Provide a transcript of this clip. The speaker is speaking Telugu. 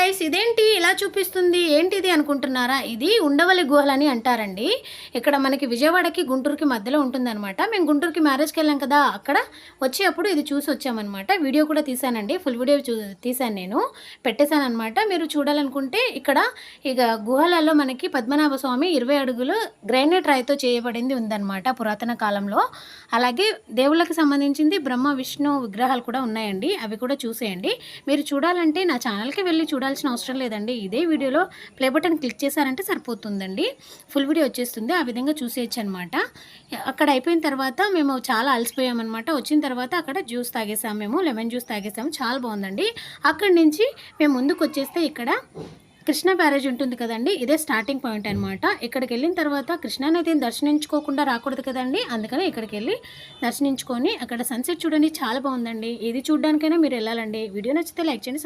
గైస్ ఇదేంటి ఇలా చూపిస్తుంది? ఏంటిది అనుకుంటున్నారా? ఇది ఉండవల్లి గుహలని అంటారండి. ఇక్కడ మనకి విజయవాడకి గుంటూరుకి మధ్యలో ఉంటుందన్నమాట. మేము గుంటూరుకి మ్యారేజ్కి వెళ్ళాం కదా అక్కడ వచ్చేప్పుడు ఇది చూసి వచ్చామన్నమాట. వీడియో కూడా తీసానండి ఫుల్ వీడియో చూ తీసాను నేను. పెట్టేశాను అనమాట మీరు చూడాలనుకుంటే ఇక్కడ ఇక గుహలలో మనకి పద్మనాభ స్వామి ఇరవై అడుగులు గ్రైనైట్ రాయితో చేయబడింది ఉందన్నమాట పురాతన కాలంలో. అలాగే దేవుళ్ళకి సంబంధించింది బ్రహ్మ విష్ణు విగ్రహాలు కూడా ఉన్నాయండి. అవి కూడా చూసేయండి. మీరు చూడాలంటే నా ఛానల్కి వెళ్ళి చూడాలి. చూడాల్సిన అవసరం లేదండి. ఇదే వీడియోలో ప్లే బటన్ క్లిక్ చేశారంటే సరిపోతుందండి. ఫుల్ వీడియో వచ్చేస్తుంది. ఆ విధంగా చూసేయచ్చు అనమాట అక్కడ అయిపోయిన తర్వాత మేము చాలా అలసిపోయామన్నమాట వచ్చిన తర్వాత అక్కడ జ్యూస్ తాగేసాము మేము లెమన్ జ్యూస్ తాగేసాము చాలా బాగుందండి. అక్కడి నుంచి మేము ముందుకు వచ్చేస్తే ఇక్కడ కృష్ణా బ్యారేజ్ ఉంటుంది కదండి. ఇదే స్టార్టింగ్ పాయింట్ అనమాట. ఇక్కడికి వెళ్ళిన తర్వాత కృష్ణానదిని దర్శించుకోకుండా రాకూడదు కదండి. అందుకని ఇక్కడికి వెళ్ళి దర్శించుకొని అక్కడ సన్సెట్ చూడండి. చాలా బాగుందండి. ఇది చూడడానికైనా మీరు వెళ్ళాలండి. వీడియో నచ్చితే లైక్ చేయండి